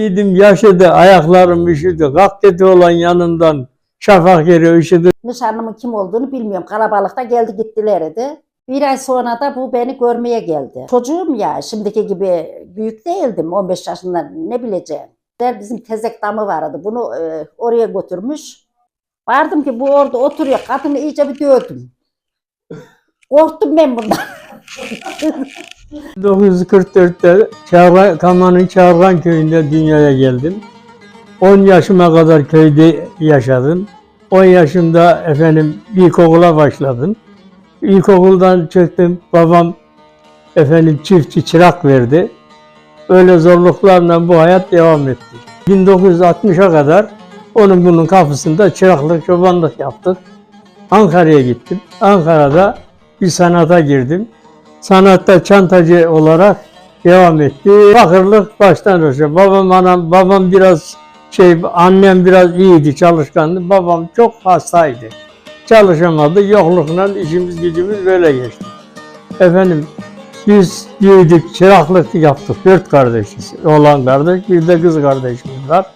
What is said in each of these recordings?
giydim yaşadı ayaklarım üşüdü. Kalk dedi olan yanından şafak yeri üşüdü. Nişanlımın kim olduğunu bilmiyorum. Kalabalıkta geldi gittiler dedi. Bir ay sonra da bu beni görmeye geldi. Çocuğum ya şimdiki gibi büyük değildim 15 yaşında ne bileceğim. Der Bizim tezek damı vardı bunu e, oraya götürmüş. Vardım ki bu orada oturuyor kadını iyice bir dövdüm. Korktum ben bundan. 1944'te Çağran, Kaman'ın Çağran köyünde dünyaya geldim. 10 yaşıma kadar köyde yaşadım. 10 yaşımda efendim ilkokula başladım. İlkokuldan çıktım. Babam efendim çiftçi çırak verdi. Öyle zorluklarla bu hayat devam etti. 1960'a kadar onun bunun kapısında çıraklık, çobanlık yaptık. Ankara'ya gittim. Ankara'da bir sanata girdim. Sanatta çantacı olarak devam etti. Fakirlik baştan başa. Babam anam, babam biraz şey, annem biraz iyiydi, çalışkandı. Babam çok hastaydı. Çalışamadı. Yoklukla işimiz gücümüz böyle geçti. Efendim biz büyüdük, çıraklık yaptık. Dört kardeşiz. Oğlan kardeş, bir de kız kardeşimiz var.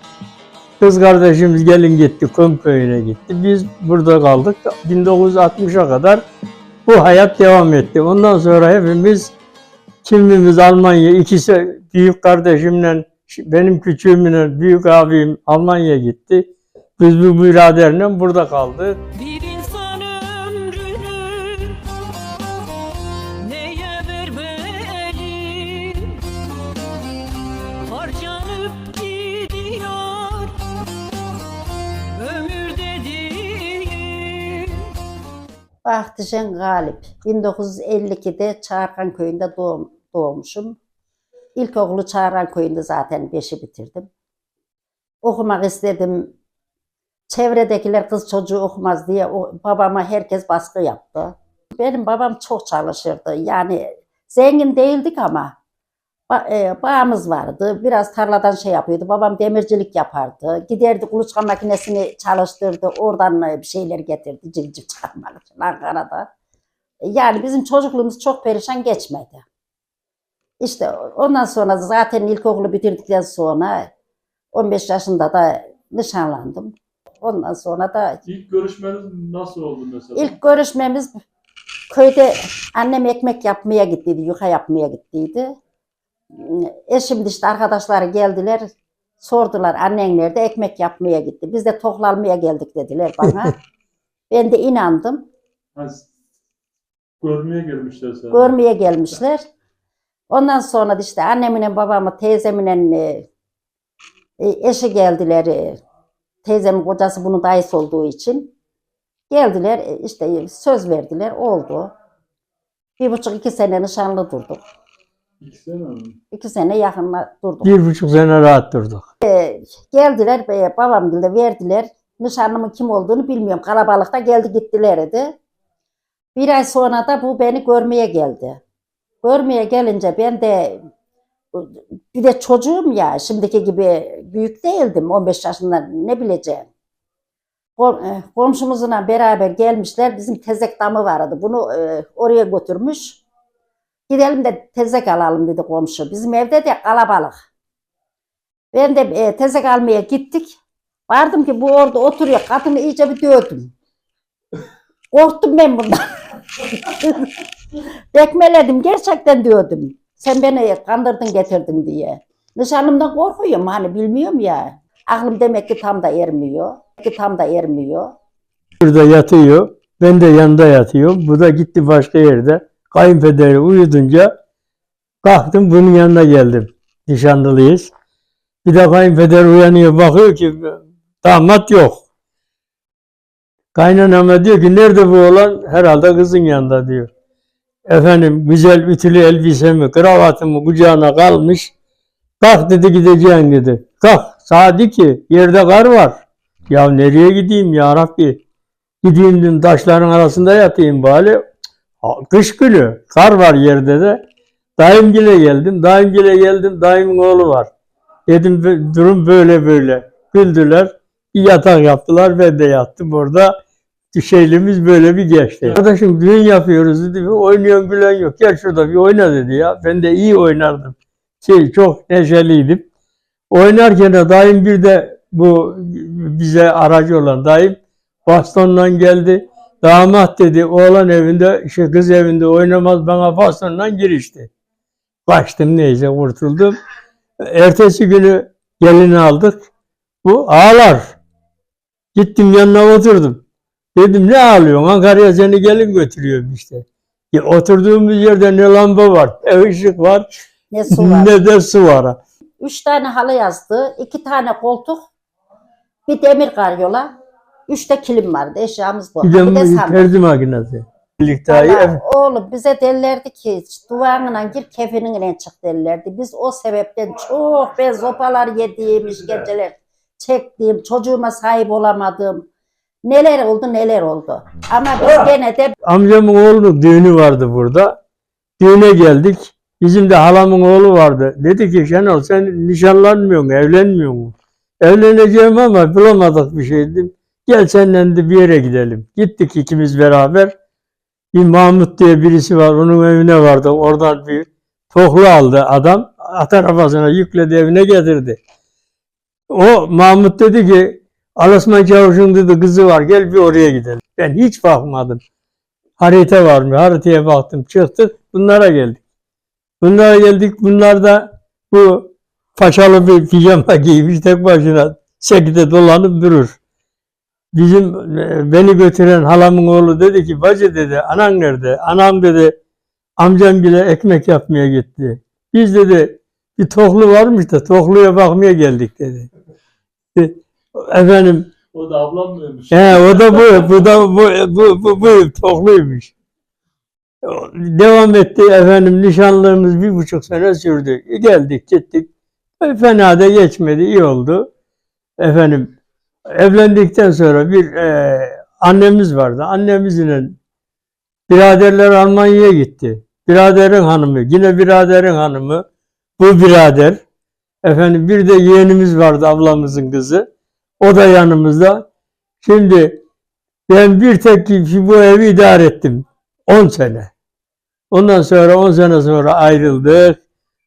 Kız kardeşimiz gelin gitti, Kum köyüne gitti. Biz burada kaldık. 1960'a kadar bu hayat devam etti. Ondan sonra hepimiz kimimiz Almanya, ikisi büyük kardeşimle, benim küçüğümle büyük abim Almanya'ya gitti. Biz bu biraderle burada kaldık. Bir Bahtişen Galip. 1952'de Çağırkan köyünde doğum, doğmuşum. İlkokulu Çağıran köyünde zaten beşi bitirdim. Okumak istedim. Çevredekiler kız çocuğu okumaz diye o, babama herkes baskı yaptı. Benim babam çok çalışırdı. Yani zengin değildik ama ba- e, bağımız vardı. Biraz tarladan şey yapıyordu. Babam demircilik yapardı. Giderdi kuluçka makinesini çalıştırdı. Oradan e, bir şeyler getirdi. Civciv çıkarmak için Ankara'da. Yani bizim çocukluğumuz çok perişan geçmedi. İşte ondan sonra zaten ilkokulu bitirdikten sonra 15 yaşında da nişanlandım. Ondan sonra da İlk görüşmeniz nasıl oldu mesela? ilk görüşmemiz köyde annem ekmek yapmaya gittiydi, yuka yapmaya gittiydi. Eşim de işte arkadaşları geldiler, sordular annen nerede ekmek yapmaya gitti. Biz de toklanmaya geldik dediler bana. ben de inandım. Görmeye gelmişler seni. Görmeye gelmişler. Ondan sonra da işte annemle babamı teyzemle e, eşi geldiler. e, Teyzemin kocası bunun dayısı olduğu için. Geldiler e, işte söz verdiler oldu. Bir buçuk iki sene nişanlı durduk. İki sene mi? İki sene yakınla durduk. Bir buçuk sene rahat durduk. Geldiler e, babam de verdiler. Nişanlımın kim olduğunu bilmiyorum. Kalabalıkta geldi gittiler dedi. Bir ay sonra da bu beni görmeye geldi. Görmeye gelince ben de bir de çocuğum ya şimdiki gibi büyük değildim 15 yaşında ne bileceğim. E, Komşumuzla beraber gelmişler bizim tezek damı vardı bunu e, oraya götürmüş. Gidelim de tezek alalım dedi komşu. Bizim evde de kalabalık. Ben de e, tezek almaya gittik. Vardım ki bu orada oturuyor. Kadını iyice bir dövdüm. Korktum ben bundan. Bekmeledim. Gerçekten dövdüm. Sen beni kandırdın getirdin diye. Nişanlımdan korkuyorum hani bilmiyorum ya. Aklım demek ki tam da ermiyor. Ki tam da ermiyor. Burada yatıyor. Ben de yanında yatıyorum. Bu da gitti başka yerde. Kayınpederi uyudunca kalktım bunun yanına geldim. Nişanlılıyız. Bir de kayınpeder uyanıyor bakıyor ki damat yok. Kaynanama diyor ki nerede bu oğlan? Herhalde kızın yanında diyor. Efendim güzel ütülü elbisemi, kravatımı kucağına kalmış. Kalk dedi gideceğim dedi. Kalk Sadi ki yerde kar var. Ya nereye gideyim ya Rabbi? Gideyim dedim taşların arasında yatayım bari. Kış günü. Kar var yerde de. Dayımgile geldim. Dayımgile geldim. Dayımın oğlu var. Dedim "bö- durum böyle böyle. Güldüler. Yatak yaptılar. Ben de yattım orada. Şeylimiz böyle bir geçti. Arkadaşım düğün yapıyoruz dedi. Oynayan gülen yok. Gel şurada bir oyna dedi ya. Ben de iyi oynardım. Şey, çok neşeliydim. Oynarken de dayım bir de bu bize aracı olan dayım bastonla geldi. Damat dedi oğlan evinde, işte kız evinde oynamaz bana bastonla girişti. Kaçtım neyse kurtuldum. Ertesi günü gelini aldık. Bu ağlar. Gittim yanına oturdum. Dedim ne ağlıyorsun? Ankara'ya seni gelin götürüyorum işte. Ya, oturduğumuz yerde ne lamba var, ne ışık var, Ne su var. ne de su var. Üç tane halı yazdı, iki tane koltuk, bir demir karyola, üç de kilim vardı. Eşyamız bu. Bir de Bir de sandık. terzi makinesi. Birlikte oğlum bize derlerdi ki duvarına gir kefininle çık derlerdi. Biz o sebepten çok ben zopalar yediğim işkenceler çektiğim, çocuğuma sahip olamadım. Neler oldu neler oldu. Ama biz gene de Amcamın oğlunun düğünü vardı burada. Düğüne geldik. Bizim de halamın oğlu vardı. Dedi ki Şenol sen nişanlanmıyorsun, evlenmiyor musun? Evleneceğim ama bulamadık bir şey dedim. Gel seninle de bir yere gidelim. Gittik ikimiz beraber. Bir Mahmut diye birisi var. Onun evine vardı. Oradan bir tohlu aldı adam. At arabasına yükledi evine getirdi. O Mahmut dedi ki Alasman Çavuş'un dedi kızı var gel bir oraya gidelim. Ben hiç bakmadım. Harita var mı? Haritaya baktım. Çıktık. Bunlara geldik. Bunlara geldik. Bunlar da bu paçalı bir pijama giymiş tek başına sekide dolanıp durur. Bizim e, beni götüren halamın oğlu dedi ki bacı dedi anan nerede? Anam dedi amcam bile ekmek yapmaya gitti. Biz dedi bir tohlu varmış da tohluya bakmaya geldik dedi. E, Efendim O da ablam mıymış? He o da bu. Bu da bu bu bu, bu tokluymuş. Devam etti efendim nişanlığımız bir buçuk sene sürdü. Geldik gittik. E, Fena da geçmedi iyi oldu. Efendim evlendikten sonra bir e, annemiz vardı. Annemizle biraderler Almanya'ya gitti. Biraderin hanımı, yine biraderin hanımı, bu birader. Efendim bir de yeğenimiz vardı ablamızın kızı. O da yanımızda. Şimdi ben bir tek bu evi idare ettim. 10 sene. Ondan sonra 10 sene sonra ayrıldık.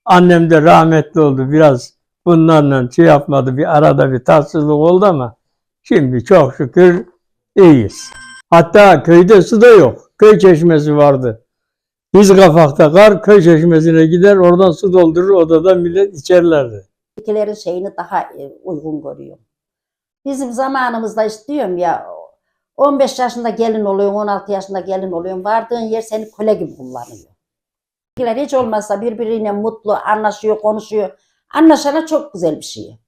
Annem de rahmetli oldu. Biraz bunlarla şey yapmadı. Bir arada bir tatsızlık oldu ama şimdi çok şükür iyiyiz. Hatta köyde su da yok. Köy çeşmesi vardı. Biz kafakta kar köy çeşmesine gider oradan su doldurur odada millet içerlerdi. Bizimkilerin şeyini daha e, uygun görüyorum. Bizim zamanımızda işte diyorum ya 15 yaşında gelin oluyorsun, 16 yaşında gelin oluyorsun. Vardığın yer seni köle gibi kullanıyor. Bizimkiler hiç olmazsa birbiriyle mutlu, anlaşıyor, konuşuyor. Anlaşana çok güzel bir şey.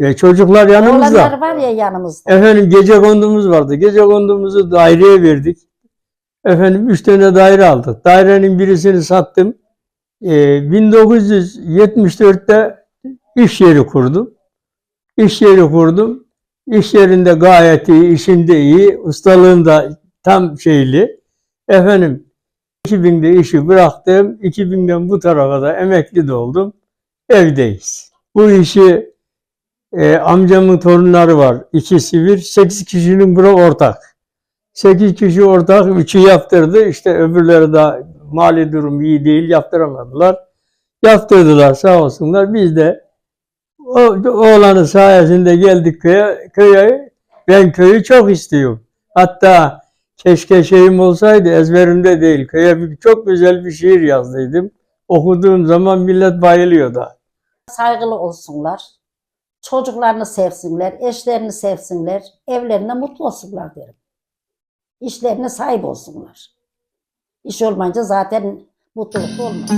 E, çocuklar yanımızda. Oğlanlar var ya yanımızda. Efendim gece kondumuz vardı. Gece kondumuzu daireye verdik. Efendim üç tane daire aldık. Dairenin birisini sattım. Ee, 1974'te iş yeri kurdum. İş yeri kurdum. İş yerinde gayet iyi, işinde iyi, ustalığım da tam şeyli. Efendim 2000'de işi bıraktım. 2000'den bu tarafa da emekli de oldum. Evdeyiz. Bu işi e, amcamın torunları var. İkisi bir. Sekiz kişinin bura ortak. Sekiz kişi ortak. Üçü yaptırdı. İşte öbürleri de mali durum iyi değil. Yaptıramadılar. Yaptırdılar sağ olsunlar. Biz de o, oğlanın sayesinde geldik köye. köye. Ben köyü çok istiyorum. Hatta keşke şeyim olsaydı ezberimde değil. Köye bir, çok güzel bir şiir yazdıydım. Okuduğum zaman millet bayılıyordu. Saygılı olsunlar. Çocuklarını sevsinler, eşlerini sevsinler, evlerinde mutlu olsunlar derim. İşlerine sahip olsunlar. İş olmayınca zaten mutluluk olmaz.